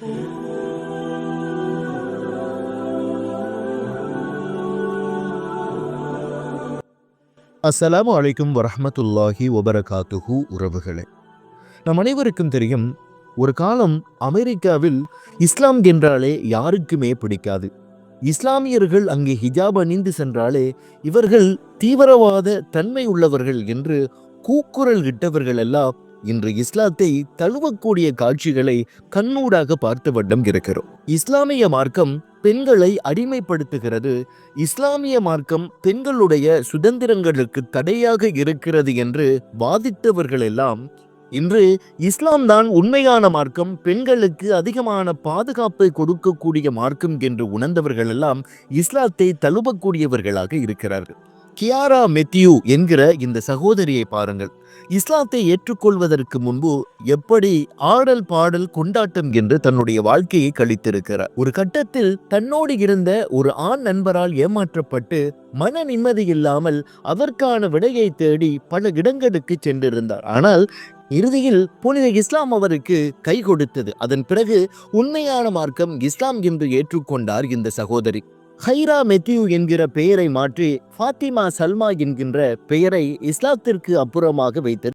அஸ்ஸலாமு அலைக்கும் வரஹ்மத்துல்லாஹி ஒபரகாத்துஹு உறவுகளே. நம் அனைவருக்கும் தெரியும் ஒரு காலம் அமெரிக்காவில் இஸ்லாம் என்றாலே யாருக்குமே பிடிக்காது. இஸ்லாமியர்கள் அங்கே ஹிஜாப் அணிந்து சென்றாலே இவர்கள் தீவிரவாத தன்மை உள்ளவர்கள் என்று கூக்குரல் இட்டவர்கள் எல்லாம் இன்று இஸ்லாத்தை தழுவக்கூடிய காட்சிகளை கண்ணூடாக பார்த்து வண்ணம் இருக்கிறோம். இஸ்லாமிய மார்க்கம் பெண்களை அடிமைப்படுத்துகிறது. இஸ்லாமிய மார்க்கம் பெண்களுடைய சுதந்திரங்களுக்கு தடையாக இருக்கிறது என்று வாதித்தவர்கள் எல்லாம் இன்று இஸ்லாம் தான் உண்மையான மார்க்கம் பெண்களுக்கு அதிகமான பாதுகாப்பை கொடுக்கக்கூடிய மார்க்கம் என்று உணர்ந்தவர்கள் எல்லாம் இஸ்லாத்தை தழுவக்கூடியவர்களாக இருக்கிறார்கள். கியாரா மெத்யூ என்கிற இந்த சகோதரியை பாருங்கள். இஸ்லாத்தை ஏற்றுக்கொள்வதற்கு முன்பு எப்படி ஆடல் பாடல் கொண்டாட்டம் என்று தன்னுடைய வாழ்க்கையை கழித்திருக்கிறார். ஒரு கட்டத்தில் தன்னோடு இருந்த ஒரு ஆண் நண்பரால் ஏமாற்றப்பட்டு மன நிம்மதி இல்லாமல் அதற்கான விடையை தேடி பல இடங்களுக்கு சென்றிருந்தார். ஆனால் இறுதியில் புனித இஸ்லாம் அவருக்கு கை கொடுத்தது. அதன் பிறகு உண்மையான மார்க்கம் இஸ்லாம் என்று ஏற்றுக்கொண்டார் இந்த சகோதரி. ஹைரா மெத்யூ என்கிற பெயரை மாற்றி ஃபாத்திமா சல்மா என்கின்ற பெயரை இஸ்லாத்திற்கு அப்புறமாக வைத்தது